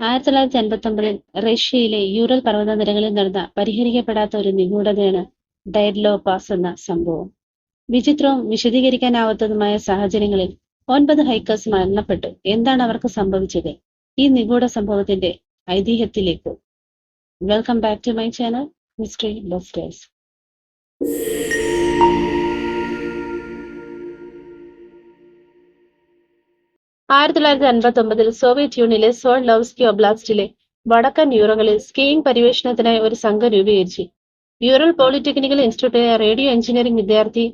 ആയിരത്തി തൊള്ളായിരത്തി അൻപത്തി ഒമ്പതിൽ റഷ്യയിലെ യൂറൽ പർവതനിരകളിൽ നടന്ന പരിഹരിക്കപ്പെടാത്ത ഒരു നിഗൂഢതയാണ് ഡയഡ്ലോ പാസ് എന്ന സംഭവം. വിചിത്രവും വിശദീകരിക്കാനാവാത്തതുമായ സാഹചര്യങ്ങളിൽ ഒൻപത് ഹൈക്കേഴ്സ് മരണപ്പെട്ടു. എന്താണ് അവർക്ക് സംഭവിച്ചത്? ഈ നിഗൂഢ സംഭവത്തിന്റെ ഐതിഹ്യത്തിലേക്ക്. Welcome back to my channel mystery busters ആയിരത്തി തൊള്ളായിരത്തി അൻപത്തി ഒമ്പതിൽ സോവിയറ്റ് യൂണിയനിലെ സോൾ ലവ്സ്കി ഒബ്ലാസ്റ്റിലെ വടക്കൻ യൂറോകളിൽ സ്കീയിങ് പര്യവേഷണത്തിനായി ഒരു സംഘം രൂപീകരിച്ചു. യൂറൽ പോളിടെക്നിക്കൽ ഇൻസ്റ്റിറ്റ്യൂട്ടിലെ റേഡിയോ എഞ്ചിനീയറിംഗ് വിദ്യാർത്ഥി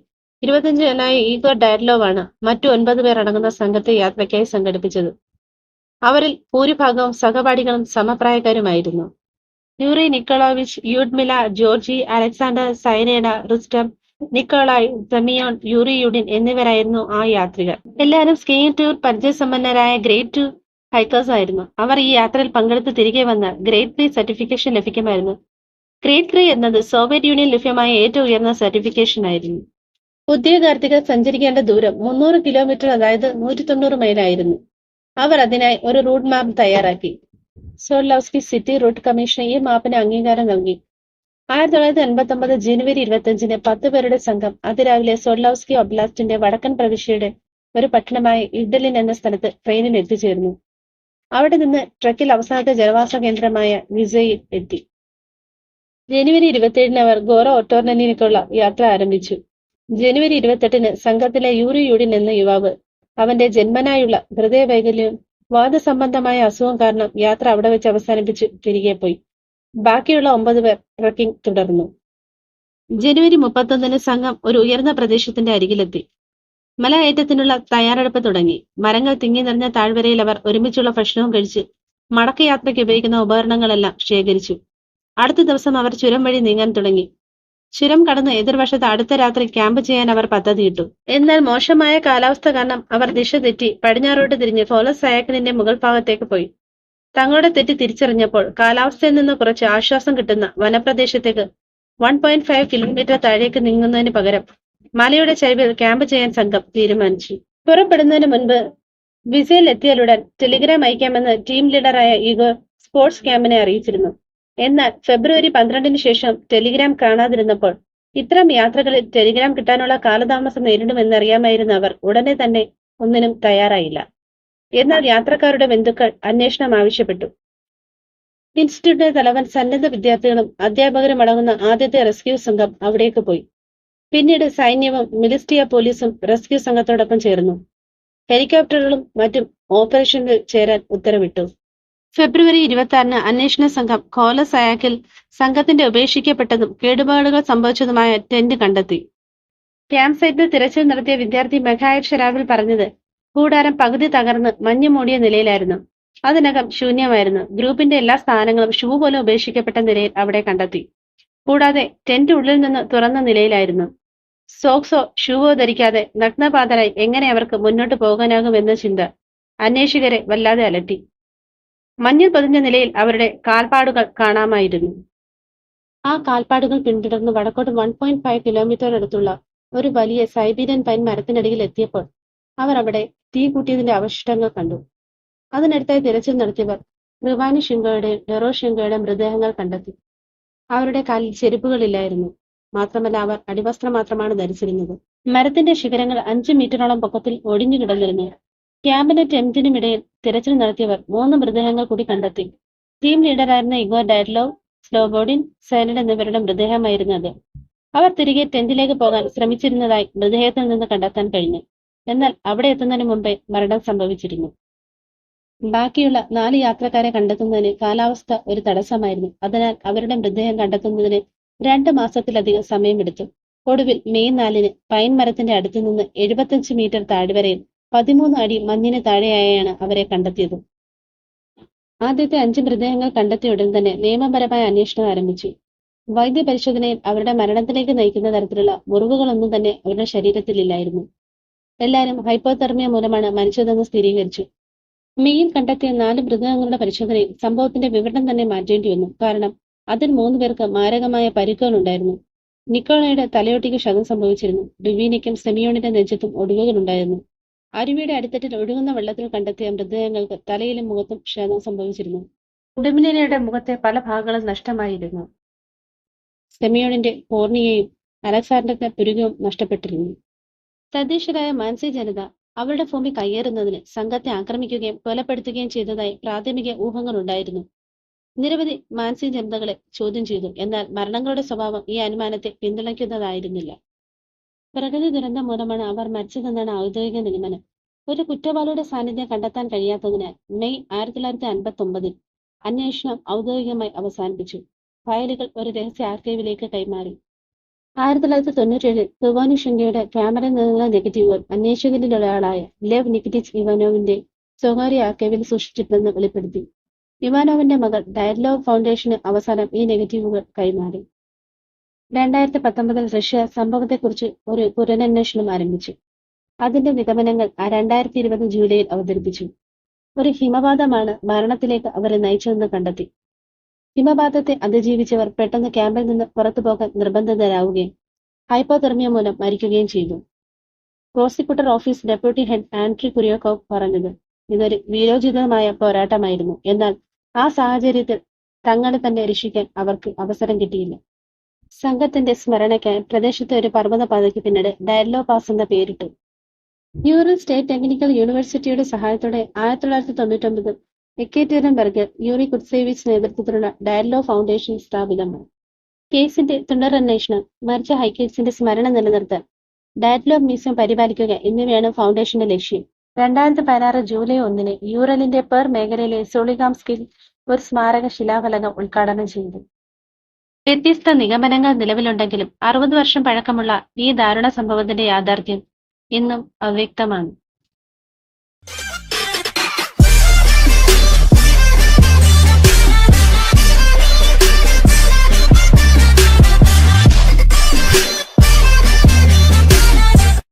ഇരുപത്തിയഞ്ചനായ ഡയഡ്ലോവ് ആണ് മറ്റു ഒൻപത് പേർ അടങ്ങുന്ന സംഘത്തെ യാത്രയ്ക്കായി സംഘടിപ്പിച്ചത്. അവരിൽ ഭൂരിഭാഗവും സഹപാഠികളും സമപ്രായക്കാരുമായിരുന്നു. Yuri Nikolaevich Lyudmila Georgy Alexander Zinaida Rustem Nikolai Semyon Yuri Yudin എന്നിവരായിരുന്നു ആ യാത്രികർ. എല്ലാവരും സ്കീ ടൂർ പരിചയസമ്പന്നരായ ഗ്രേറ്റ് ടു ഹൈക്കേഴ്സ് ആയിരുന്നു. അവർ ഈ യാത്രയിൽ പങ്കെടുത്ത് തിരികെ വന്ന് ഗ്രേറ്റ് ത്രീ സർട്ടിഫിക്കേഷൻ ലഭിക്കുമായിരുന്നു. ഗ്രേറ്റ് ത്രീ എന്നത് സോവിയറ്റ് യൂണിയൻ ലഭ്യമായ ഏറ്റവും ഉയർന്ന സർട്ടിഫിക്കേഷൻ ആയിരുന്നു. ഉദ്യോഗാർത്ഥികൾ സഞ്ചരിക്കേണ്ട ദൂരം മുന്നൂറ് കിലോമീറ്റർ അതായത് നൂറ്റി തൊണ്ണൂറ് മൈലായിരുന്നു അവർ അതിനായി ഒരു റൂട്ട് മാപ്പ് തയ്യാറാക്കി. സോർലൗസ്കി സിറ്റി റൂട്ട് കമ്മീഷൻ ഈ മാപ്പിന് അംഗീകാരം നൽകി. ആയിരത്തി തൊള്ളായിരത്തി എൺപത്തി ഒമ്പത് ജനുവരി ഇരുപത്തിയഞ്ചിന് പത്ത് പേരുടെ സംഘം അതിരാവിലെ സോർലൗസ്കി ഒബ്ലാസ്റ്റിന്റെ വടക്കൻ പ്രവിശ്യയുടെ ഒരു പട്ടണമായ ഇഡലിൻ എന്ന സ്ഥലത്ത് ട്രെയിനിൽ എത്തിച്ചേർന്നു. അവിടെ നിന്ന് ട്രക്കിൽ അവസാനത്തെ ജനവാസ കേന്ദ്രമായ വിസയിൽ എത്തി. ജനുവരി ഇരുപത്തിയേഴിന് അവർ ഗോറ ഒട്ടോർണനിലേക്കുള്ള യാത്ര ആരംഭിച്ചു. ജനുവരി ഇരുപത്തെട്ടിന് സംഘത്തിലെ യൂറി യൂഡിൻ എന്ന യുവാവ് അവന്റെ ജന്മനായുള്ള ഹൃദയവൈകല്യവും വാദസംബന്ധമായ അസുഖം കാരണം യാത്ര അവിടെ വെച്ച് അവസാനിപ്പിച്ച് തിരികെ പോയി. ബാക്കിയുള്ള ഒമ്പത് പേർ ട്രക്കിംഗ് തുടർന്നു. ജനുവരി മുപ്പത്തൊന്നിന് സംഘം ഒരു ഉയർന്ന പ്രദേശത്തിന്റെ അരികിലെത്തി. മലകയറ്റത്തിനുള്ള തയ്യാറെടുപ്പ് തുടങ്ങി. മരങ്ങൾ തിങ്ങി നിറഞ്ഞ താഴ്വരയിൽ അവർ ഒരുമിച്ചുള്ള ഭക്ഷണവും കഴിച്ച് മടക്കയാത്രയ്ക്ക് ഉപയോഗിക്കുന്ന ഉപകരണങ്ങളെല്ലാം ശേഖരിച്ചു. അടുത്ത ദിവസം അവർ ചുരം വഴി നീങ്ങാൻ തുടങ്ങി. ചുരം കടന്ന് എതിർവശത്ത് അടുത്ത രാത്രി ക്യാമ്പ് ചെയ്യാൻ അവർ പദ്ധതിയിട്ടു എന്നാൽ മോശമായ കാലാവസ്ഥ കാരണം അവർ ദിശ തെറ്റി പടിഞ്ഞാറോട്ട് തിരിഞ്ഞ് ഫോലസ് സയാക്കിനിന്റെ മുകൾ ഭാഗത്തേക്ക് പോയി. തങ്ങളുടെ തെറ്റ് തിരിച്ചറിഞ്ഞപ്പോൾ കാലാവസ്ഥയിൽ നിന്ന് കുറച്ച് ആശ്വാസം കിട്ടുന്ന വനപ്രദേശത്തേക്ക് വൺ പോയിന്റ് ഫൈവ് കിലോമീറ്റർ താഴേക്ക് നീങ്ങുന്നതിന് പകരം മലയുടെ ചരിവിൽ ക്യാമ്പ് ചെയ്യാൻ സംഘം തീരുമാനിച്ചു. പുറപ്പെടുന്നതിന് മുൻപ് വിസയിൽ എത്തിയാലുടൻ ടെലിഗ്രാം അയക്കാമെന്ന് ടീം ലീഡറായ ഈഗോർ സ്പോർട്സ് ക്യാമ്പിനെ അറിയിച്ചിരുന്നു. എന്നാൽ ഫെബ്രുവരി പന്ത്രണ്ടിന് ശേഷം ടെലിഗ്രാം കാണാതിരുന്നപ്പോൾ ഇത്തരം യാത്രകളിൽ ടെലിഗ്രാം കിട്ടാനുള്ള കാലതാമസം നേരിടുമെന്നറിയാമായിരുന്ന അവർ ഉടനെ തന്നെ ഒന്നിനും തയ്യാറായില്ല. എന്നാൽ യാത്രക്കാരുടെ ബന്ധുക്കൾ അന്വേഷണം ആവശ്യപ്പെട്ടു. ഇൻസ്റ്റിറ്റ്യൂട്ടിലെ തലവൻ സന്നദ്ധ വിദ്യാർത്ഥികളും അധ്യാപകരും അടങ്ങുന്ന ആദ്യത്തെ റെസ്ക്യൂ സംഘം അവിടേക്ക് പോയി. പിന്നീട് സൈന്യവും മിലിസ്റ്റിയ പോലീസും റെസ്ക്യൂ സംഘത്തോടൊപ്പം ചേർന്നു. ഹെലികോപ്റ്ററുകളും മറ്റും ഓപ്പറേഷനിൽ ചേരാൻ ഉത്തരവിട്ടു. ഫെബ്രുവരി ഇരുപത്തി ആറിന് അന്വേഷണ സംഘം കോല സയാക്കിൽ സംഘത്തിന്റെ ഉപേക്ഷിക്കപ്പെട്ടതും കേടുപാടുകൾ സംഭവിച്ചതുമായ ടെന്റ് കണ്ടെത്തി. ക്യാമ്പ് സൈറ്റിൽ തിരച്ചിൽ നടത്തിയ വിദ്യാർത്ഥി മെഖായർ ഷെരാവിൽ പറഞ്ഞത് കൂടാരം പകുതി തകർന്ന് മഞ്ഞു മൂടിയ നിലയിലായിരുന്നു. അതിനകം ശൂന്യമായിരുന്നു. ഗ്രൂപ്പിന്റെ എല്ലാ സ്ഥാനങ്ങളും ഷൂ പോലെ ഉപേക്ഷിക്കപ്പെട്ട നിലയിൽ അവിടെ കണ്ടെത്തി. കൂടാതെ ടെന്റ് ഉള്ളിൽ നിന്ന് തുറന്ന നിലയിലായിരുന്നു. സോക്സോ ഷൂവോ ധരിക്കാതെ നഗ്നപാതരായി എങ്ങനെ അവർക്ക് മുന്നോട്ട് പോകാനാകുമെന്ന ചിന്ത അന്വേഷകരെ വല്ലാതെ അലട്ടി. മഞ്ഞിൽ പതിഞ്ഞ നിലയിൽ അവരുടെ കാൽപ്പാടുകൾ കാണാമായിരുന്നു. ആ കാൽപ്പാടുകൾ പിന്തുടർന്ന് വടക്കോട്ട് വൺ പോയിന്റ് ഫൈവ് കിലോമീറ്റർ അടുത്തുള്ള ഒരു വലിയ സൈബീരിയൻ പൈൻ മരത്തിനടിയിൽ എത്തിയപ്പോൾ അവർ അവിടെ തീ കൂട്ടിയതിന്റെ അവശിഷ്ടങ്ങൾ കണ്ടു. അതിനടുത്തായി തിരച്ചിൽ നടത്തിയവർ റിവാനി ശിങ്കയുടെയും ഡെറോ ശിങ്കയുടെയും മൃതദേഹങ്ങൾ കണ്ടെത്തി. അവരുടെ കാലിൽ ചെരുപ്പുകളില്ലായിരുന്നു. മാത്രമല്ല അവർ അടിവസ്ത്രം മാത്രമാണ് ധരിച്ചിരുന്നത്. മരത്തിന്റെ ശിഖരങ്ങൾ അഞ്ച് മീറ്ററോളം പൊക്കത്തിൽ ഒടിഞ്ഞു കിടന്നിരുന്നു. ക്യാമ്പിനും ഇടയിൽ തിരച്ചിൽ നടത്തിയവർ മൂന്ന് മൃതദേഹങ്ങൾ കൂടി കണ്ടെത്തി. ടീം ലീഡറായിരുന്ന ഇഗോർ ഡയറ്റ്ലോവ് സ്ലോബോഡിൻ സൈനഡ് എന്നിവരുടെ മൃതദേഹമായിരുന്നു അത്. അവർ തിരികെ ടെന്റിലേക്ക് പോകാൻ ശ്രമിച്ചിരുന്നതായി മൃതദേഹത്തിൽ നിന്ന് കണ്ടെത്താൻ കഴിഞ്ഞു. എന്നാൽ അവിടെ എത്തുന്നതിന് മുമ്പേ മരണം സംഭവിച്ചിരുന്നു. ബാക്കിയുള്ള നാല് യാത്രക്കാരെ കണ്ടെത്തുന്നതിന് കാലാവസ്ഥ ഒരു തടസ്സമായിരുന്നു. അതിനാൽ അവരുടെ മൃതദേഹം കണ്ടെത്തുന്നതിന് രണ്ട് മാസത്തിലധികം സമയമെടുത്തു. ഒടുവിൽ മെയ് നാലിന് പൈൻ മരത്തിന്റെ അടുത്ത് നിന്ന് എഴുപത്തഞ്ച് മീറ്റർ താഴ്വരയിൽ പതിമൂന്ന് അടി മഞ്ഞിന് താഴെയായാണ് അവരെ കണ്ടെത്തിയത്. ആദ്യത്തെ അഞ്ച് മൃതദേഹങ്ങൾ കണ്ടെത്തിയ ഉടൻ തന്നെ നിയമപരമായ അന്വേഷണം ആരംഭിച്ചു. വൈദ്യപരിശോധനയിൽ അവരുടെ മരണത്തിലേക്ക് നയിക്കുന്ന തരത്തിലുള്ള മുറിവുകളൊന്നും തന്നെ അവരുടെ ശരീരത്തിലില്ലായിരുന്നു. എല്ലാവരും ഹൈപ്പോതെർമിയ മൂലമാണ് മരിച്ചതെന്ന് സ്ഥിരീകരിച്ചു. മെയിൽ കണ്ടെത്തിയ നാല് മൃതദേഹങ്ങളുടെ പരിശോധനയിൽ സംഭവത്തിന്റെ വിവരണം തന്നെ മാറ്റേണ്ടി വന്നു. കാരണം അതിൽ മൂന്ന് പേർക്ക് മാരകമായ പരിക്കുകൾ ഉണ്ടായിരുന്നു നിക്കോളയുടെ തലയോട്ടിക്ക് ക്ഷതം സംഭവിച്ചിരുന്നു. ഡിവീനയ്ക്കും സെമിയോണിന്റെ നെഞ്ചത്തും ഒടുവുകളുണ്ടായിരുന്നു. അരുവിയുടെ അടിത്തട്ടിൽ ഒഴുകുന്ന വെള്ളത്തിൽ കണ്ടെത്തിയ മൃതദേഹങ്ങൾക്ക് തലയിലും മുഖത്തും ക്ഷതം സംഭവിച്ചിരുന്നു. ഉടുമിനിയുടെ മുഖത്തെ പല ഭാഗങ്ങളും നഷ്ടമായിരുന്നു. സെമിയോണിന്റെ കോർണിയയും അലക്സാണ്ടറിന്റെ പുരുകവും നഷ്ടപ്പെട്ടിരുന്നു. തദ്ദേശീയരായ മാൻസി ജനത അവരുടെ ഭൂമി കയ്യേറുന്നതിന് സംഘത്തെ ആക്രമിക്കുകയും കൊലപ്പെടുത്തുകയും ചെയ്തതായി പ്രാഥമിക ഊഹങ്ങളുണ്ടായിരുന്നു നിരവധി മാൻസി ജനതകളെ ചോദ്യം ചെയ്തു. എന്നാൽ മരണങ്ങളുടെ സ്വഭാവം ഈ അനുമാനത്തെ പിന്തുണയ്ക്കുന്നതായിരുന്നില്ല. പ്രകൃതി ദുരന്തം മൂലമാണ് അവർ മരിച്ചതെന്നാണ് ഔദ്യോഗിക നിഗമനം. ഒരു കുറ്റവാളിയുടെ സാന്നിധ്യം കണ്ടെത്താൻ കഴിയാത്തതിനാൽ മെയ് ആയിരത്തി തൊള്ളായിരത്തി അൻപത്തി ഒമ്പതിൽ അന്വേഷണം ഔദ്യോഗികമായി അവസാനിപ്പിച്ചു. ഫയലുകൾ ഒരു രഹസ്യ ആർക്കൈവിലേക്ക് കൈമാറി. ആയിരത്തി തൊള്ളായിരത്തി തൊണ്ണൂറ്റേഴിൽ തുവാനുഷങ്കയുടെ ക്യാമറയിൽ നിന്നുള്ള നെഗറ്റീവുകൾ അന്വേഷകരിലൊരാളായ ലെവ് നിക്കിറ്റിച്ച് ഇവാനോവിന്റെ സ്വകാര്യ ആർക്കൈവിൽ സൂക്ഷിച്ചിട്ടുണ്ടെന്ന് വെളിപ്പെടുത്തി. ഇവാനോവിന്റെ മകൾ ഡയലോഗ് ഫൗണ്ടേഷന് അവസാനം ഈ നെഗറ്റീവുകൾ കൈമാറി. രണ്ടായിരത്തി പത്തൊമ്പതിൽ റഷ്യ സംഭവത്തെക്കുറിച്ച് ഒരു പുനരന്വേഷണം ആരംഭിച്ചു. അതിന്റെ നിഗമനങ്ങൾ ആ രണ്ടായിരത്തി ഇരുപത് ജൂലൈയിൽ അവതരിപ്പിച്ചു. ഒരു ഹിമപാതമാണ് മരണത്തിലേക്ക് അവരെ നയിച്ചതെന്ന് കണ്ടെത്തി. ഹിമപാതത്തെ അതിജീവിച്ചവർ പെട്ടെന്ന് ക്യാമ്പിൽ നിന്ന് പുറത്തു പോകാൻ നിർബന്ധിതരാവുകയും ഹൈപ്പോതെർമിയ മൂലം മരിക്കുകയും ചെയ്തു. Prosecutor office deputy head Andrei Kuryakov പറഞ്ഞത് ഇതൊരു വീരോചിതമായ പോരാട്ടമായിരുന്നു. എന്നാൽ ആ സാഹചര്യത്തിൽ തങ്ങളെ തന്നെ രക്ഷിക്കാൻ അവർക്ക് അവസരം കിട്ടിയില്ല. സംഘത്തിന്റെ സ്മരണയ്ക്കായി പ്രദേശത്തെ ഒരു പർവതപാതയ്ക്ക് പിന്നീട് ഡയലോ പാസ് എന്ന പേരിട്ടു. യൂറൽ സ്റ്റേറ്റ് ടെക്നിക്കൽ യൂണിവേഴ്സിറ്റിയുടെ സഹായത്തോടെ ആയിരത്തി തൊള്ളായിരത്തി തൊണ്ണൂറ്റൊമ്പതിൽ എക്കേറ്ററിൻബർഗ് യൂറി കുട്സേവിച്ച് നേതൃത്വത്തിലുള്ള ഡയലോ ഫൗണ്ടേഷൻ സ്ഥാപിതമായി കേസിന്റെ തുടരന്വേഷണം മരിച്ച ഹൈക്കേറ്റ്സിന്റെ സ്മരണ നിലനിർത്താൻ ഡയറ്റ്ലോ മ്യൂസിയം പരിപാലിക്കുക എന്നിവയാണ് ഫൗണ്ടേഷന്റെ ലക്ഷ്യം. രണ്ടായിരത്തി പതിനാറ് ജൂലൈ ഒന്നിന് യൂറലിന്റെ പെർ മേഖലയിലെ സോളിഗാംസ്കിൽ ഒരു സ്മാരക ശിലാഫലകം ഉദ്ഘാടനം ചെയ്തു. വ്യത്യസ്ത നിഗമനങ്ങൾ നിലവിലുണ്ടെങ്കിലും അറുപത് വർഷം പഴക്കമുള്ള ഈ ദാരുണ സംഭവത്തിന്റെ യാഥാർത്ഥ്യം ഇന്നും അവ്യക്തമാണ്.